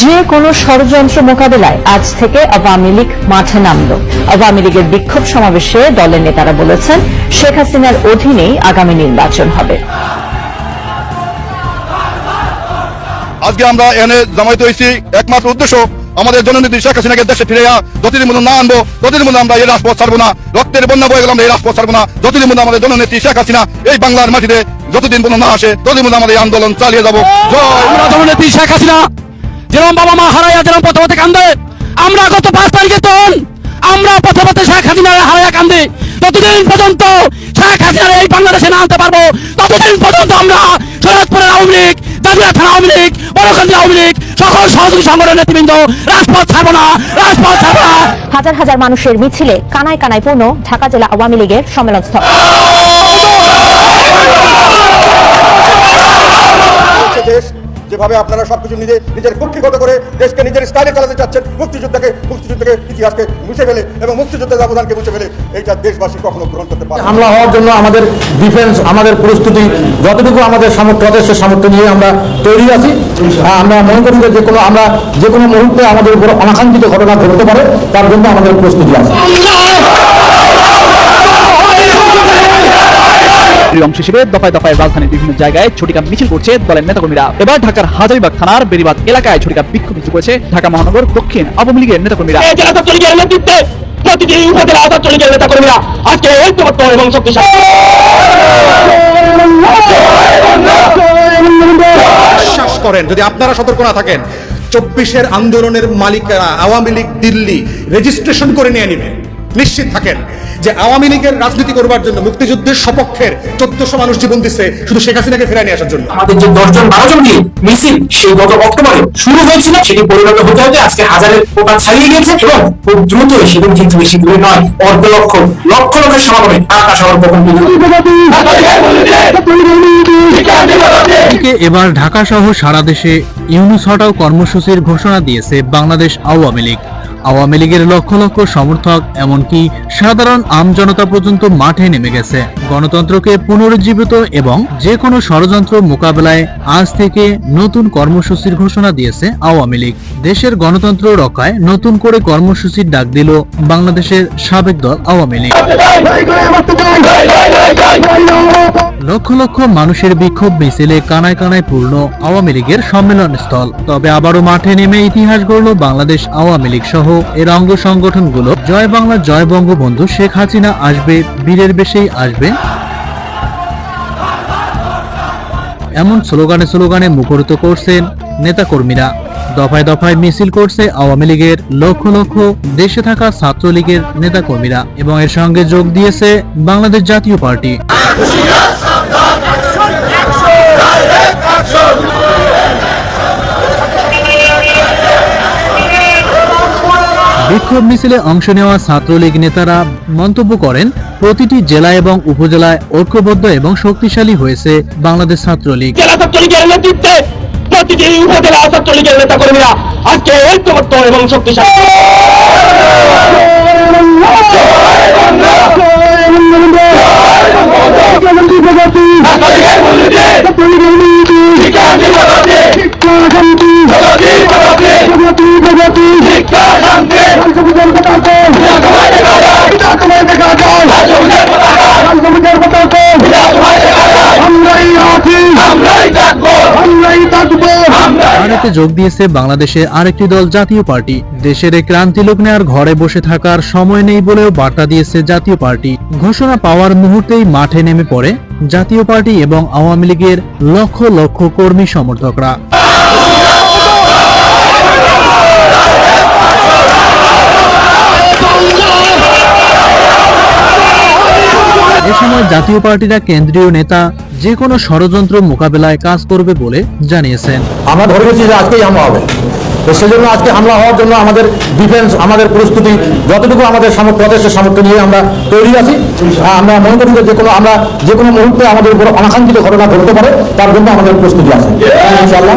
যে কোনো ষড়যন্ত্র মোকাবেলায় আজ থেকে আওয়ামী লীগ মাঠে নামল। আওয়ামী লীগের বিক্ষোভ সমাবেশে দলের নেতারা বলেছেন শেখ হাসিনার অধীনেই আগামী নির্বাচন হবে। আজকে আমরা এনে জামাইতে হয়েছি। একমাত্র উদ্দেশ্য আমাদের জননীতি শেখ হাসিনাকে দেশে ফিরে যতদিন মধ্যে না আনব ততদিন মধ্যে আমরা এই রাজপথ ছাড়বো না। রক্তের বন্যা বয়ে গেলাম এই রাজপথ ছাড়বো না। যতদিন মধ্যে আমাদের জননেত্রী শেখ হাসিনা এই বাংলার মাটিতে যতদিন পর্যন্ত না আসে ততদিন মধ্যে আমাদের এই আন্দোলন চালিয়ে যাব। জয়! আমরা জননেত্রী শেখ হাসিনা। যেরকম বাবা মা হারাইয়া যেরকম পথে পথে কান্দে আমরা গত পাঁচ তারিখে তখন আমরা পথে পথে শেখ হাসিনা হারাইয়া কান্দে। ততদিন পর্যন্ত শেখ হাসিনার এই বাংলাদেশে না আনতে পারব ততদিন পর্যন্ত আমরা শরৎপুরের আওয়ামী লীগ দাদুয়া থানা আওয়ামী লীগ বড়কান্দি আওয়ামী লীগ সকল সহযোগী সংগঠনের নেতৃবৃন্দ রাজপথ ছাড়বো না রাজপথ ছাড়বো না। হাজার হাজার মানুষের মিছিলে কানায় কানায় পূর্ণ ঢাকা জেলা আওয়ামী লীগের সম্মেলনস্থল হচ্ছে দেশ যেভাবে আপনারা সবকিছু নিজে নিজের কুক্ষিগত করে দেশকে নিজের স্টাইলে চালাতে চাচ্ছেন মুক্তিযুদ্ধকে মুক্তিযুদ্ধকে ইতিহাসকে মুছে ফেলে এবং মুক্তিযুদ্ধের অবদানকে মুছে ফেলে এইটা দেশবাসী কখনো গ্রহণ করতে পারে হামলা হওয়ার জন্য আমাদের ডিফেন্স আমাদের প্রস্তুতি যতটুকু আমাদের সামর্থ্য আছে সে সামর্থ্য নিয়ে আমরা তৈরি আছি। আমরা মনে করি যে যে কোনো আমরা যে কোনো মুহূর্তে আমাদের উপর অনাকাঙ্ক্ষিত ঘটনা ঘটতে পারে তার জন্য আমাদের প্রস্তুতি আছে। এর অংশ হিসেবে দফায় দফায় রাজধানীর বিভিন্ন জায়গায় ছটিকা মিছিল করছে দলের নেতাকর্মীরা। এবার ঢাকার হাজারিবাগ থানার বেরিবাদ এলাকায় ছটিকা বিক্ষোভ মিছিল করেছে ঢাকা মহানগর দক্ষিণ আওয়ামী লীগের নেতাকর্মীরা প্রতিটি উপজেলা আজকে ঐক্যবদ্ধ এবং শক্তিশালী। বিশ্বাস করেন যদি আপনারা সতর্ক না থাকেন চব্বিশের আন্দোলনের মালিকারা আওয়ামী লীগ দিল্লি রেজিস্ট্রেশন করে নিয়ে নিবে। নিশ্চিত থাকেন। যে আওয়ামী লীগের রাজনীতি করবার জন্য মুক্তিযুদ্ধের সপক্ষের চোদ্দশো মানুষ জীবন দিচ্ছে শুধু শেখ হাসিনাকে ফিরে নিয়ে আসার জন্য। আমাদের যে দশজন বারো জন নিয়ে মিছিল সেই গত অক্টোবরে শুরু হয়েছিল সেটি পরিণত হতে হতে আজকে হাজারের কোটা ছাড়িয়ে গেছে এবং খুব দ্রুতই সেদিন কিন্তু বেশি দূরে নয় অর্ধ লক্ষ লক্ষ লোকের সমাগমে ঢাকা শহর প্রথম এবার ঢাকা সহ সারা দেশে ইউনুস হটাও কর্মসূচির ঘোষণা দিয়েছে বাংলাদেশ আওয়ামী লীগ। আওয়ামী লীগের লক্ষ লক্ষ সমর্থক, এমনকি সাধারণ আমজনতা পর্যন্ত মাঠে নেমে গেছে। গণতন্ত্রকে পুনরুজ্জীবিত এবং যে কোনো ষড়যন্ত্র মোকাবেলায় আজ থেকে নতুন কর্মসূচির ঘোষণা দিয়েছে আওয়ামী লীগ। দেশের গণতন্ত্র রক্ষায় নতুন করে কর্মসূচির ডাক দিল বাংলাদেশের সাবেক দল আওয়ামী লীগ। লক্ষ লক্ষ মানুষের বিক্ষোভ মিছিলে কানায় কানায় পূর্ণ আওয়ামী লীগের সম্মেলন স্থল তবে আবারও মাঠে নেমে ইতিহাস গড়ল বাংলাদেশ আওয়ামী লীগ সহ এর অঙ্গ সংগঠনগুলো জয় বাংলা, জয় বঙ্গবন্ধু শেখ হাসিনা আসবে, বীরের বেশেই আসবে। এমন স্লোগানে স্লোগানে মুখরিত করছেন নেতাকর্মীরা। দফায় দফায় মিছিল করছে আওয়ামী লীগের লক্ষ লক্ষ দেশে থাকা ছাত্রলীগের নেতাকর্মীরা এবং এর সঙ্গে যোগ দিয়েছে বাংলাদেশ জাতীয় পার্টি। বিক্ষোভ মিছিলে অংশ নেওয়া ছাত্রলীগ নেতারা মন্তব্য করেন, প্রতিটি জেলা এবং উপজেলায় ঐক্যবদ্ধ এবং শক্তিশালী হয়েছে বাংলাদেশ ছাত্রলীগ। ছাত্রলীগের নেতা কর্মীরা আজকে ঐক্যবদ্ধ এবং শক্তিশালী। যোগ দিয়েছে বাংলাদেশের আরেকটি দল জাতীয় পার্টি। দেশের এই ক্রান্তি লোক নেয়ার ঘরে বসে থাকার সময় নেই বলেও বার্তা দিয়েছে জাতীয় পার্টি। ঘোষণা পাওয়ার মুহূর্তেই মাঠে নেমে পড়ে জাতীয় পার্টি এবং আওয়ামী লীগের লক্ষ লক্ষ কর্মী সমর্থকরা। এ সময় জাতীয় পার্টিরা কেন্দ্রীয় নেতা যে কোনো ষড়যন্ত্র মোকাবেলায় কাজ করবে বলে জানিয়েছেন। আমরা ধরে গেছি যে আজকেই হামলা হবে। তো সেজন্য আজকে হামলা হওয়ার জন্য আমাদের ডিফেন্স আমাদের প্রস্তুতি, যতটুকু আমাদের সামর্থ্য সে সামর্থ্য নিয়ে আমরা তৈরি আছি আমরা মনে করি যে কোনো আমরা যে কোনো মুহূর্তে আমাদের উপর অনাকাঙ্ক্ষিত ঘটনা ঘটতে পারে, তার জন্য আমাদের প্রস্তুতি আছে। ইনশাআল্লাহ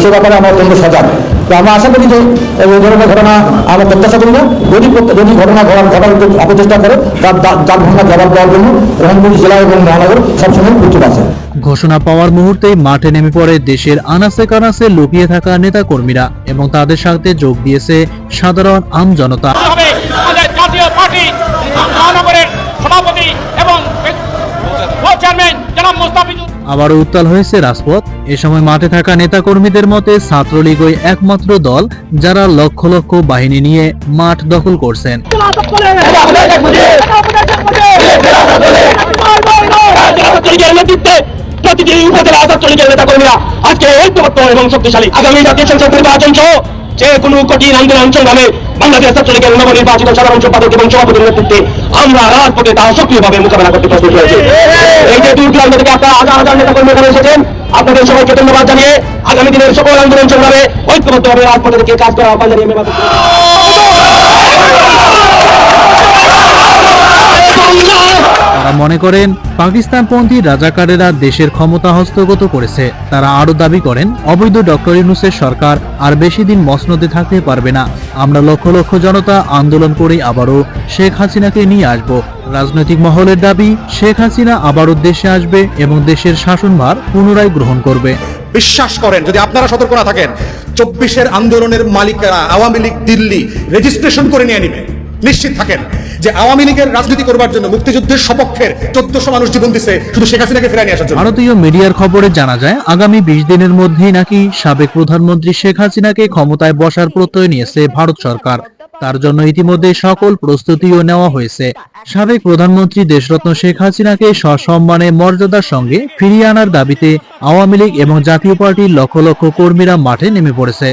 সে ব্যাপারে আমরা অত্যন্ত সজাগ তো আমরা আশা করি যে এই ধরনের ঘটনা আমরা প্রত্যাশা করি না। যদি যদি ঘটনা ঘটার ঘটার অপচেষ্টা করে তার যার ঘটনা জবাব দেওয়ার জন্য রহমপুর জেলা এবং মহানগর সবসময় প্রস্তুত আছে। ঘোষণা পাওয়ার মুহূর্তেই মাঠে নেমে পড়ে দেশের আনাসে কানাসে লুকিয়ে থাকা নেতাকর্মীরা এবং তাদের সাথে যোগ দিয়েছে সাধারণ আম জনতা। জাতীয় পার্টি মহানগরের সভাপতি এবং চেয়ারম্যান জনাব মোস্তাফিজুর আবারও উত্তাল হয়েছে রাজপথ। এ সময় মাঠে থাকা নেতাকর্মীদের মতে ছাত্রলীগই একমাত্র দল যারা লক্ষ লক্ষ বাহিনী নিয়ে মাঠ দখল করছেন। প্রতিদিন উপজেলা আজকে ঐক্যবদ্ধ এবং শক্তিশালী। আগামী জাতীয় সংসদ নির্বাচন সহ যে কোনো কঠিন আন্দোলন সংগ্রামে বাংলাদেশ ছাত্রলীগের নবনির্বাচিত সাধারণ সম্পাদক এবং সভাপতির নেতৃত্বে আমরা রাজপথে তা সক্রিয়ভাবে মোকাবেলা করতে প্রস্তুত হয়েছি। এই যে দূর দূরান্ত থেকে আপনারা হাজার হাজার নেতা কর্মী এখানে এসেছেন, আপনাদের সবাইকে ধন্যবাদ জানিয়ে আগামী দিনের সকল আন্দোলন সংগ্রামে ঐক্যবদ্ধভাবে রাজপথে কাজ করা আহ্বান জানিয়ে তারা মনে করেন, পাকিস্তানপন্থী রাজাকারেরা দেশের ক্ষমতা হস্তগত করেছে। তারা আরও দাবি করেন, অবৈধ ডক্টর ইউনুসের সরকার আর বেশি দিন মসনদে থাকতে পারবে না। আমরা লক্ষ লক্ষ জনতা আন্দোলন করে আবারও শেখ হাসিনাকে নিয়ে আসব। রাজনৈতিক মহলের দাবি, শেখ হাসিনা আবারও দেশে আসবে এবং দেশের শাসনভার পুনরায় গ্রহণ করবে। বিশ্বাস করেন, যদি আপনারা সতর্ক না থাকেন, চব্বিশের আন্দোলনের মালিকেরা আওয়ামী লীগ, দিল্লি রেজিস্ট্রেশন করে নিয়ে নিবে। নিশ্চিত থাকেন যে আওয়ামী লীগের রাজনীতি করবার জন্য মুক্তিযুদ্ধের সপক্ষের চোদ্দশো মানুষ জীবন দিছে শুধু শেখ হাসিনাকে ফেরাই নিয়ে আসার জন্য। ভারতীয় মিডিয়ার খবরে জানা যায়, আগামী বিশ দিনের মধ্যেই নাকি সাবেক প্রধানমন্ত্রী শেখ হাসিনাকে ক্ষমতায় বসার প্রত্যয় নিয়েছে ভারত সরকার। তার জন্য ইতিমধ্যে সকল প্রস্তুতিও নেওয়া হয়েছে। সাবেক প্রধানমন্ত্রী দেশরত্ন শেখ হাসিনাকে সসম্মানে মর্যাদার সঙ্গে ফিরিয়ে আনার দাবিতে আওয়ামী লীগ এবং জাতীয় পার্টির লক্ষ লক্ষ কর্মীরা মাঠে নেমে পড়েছে।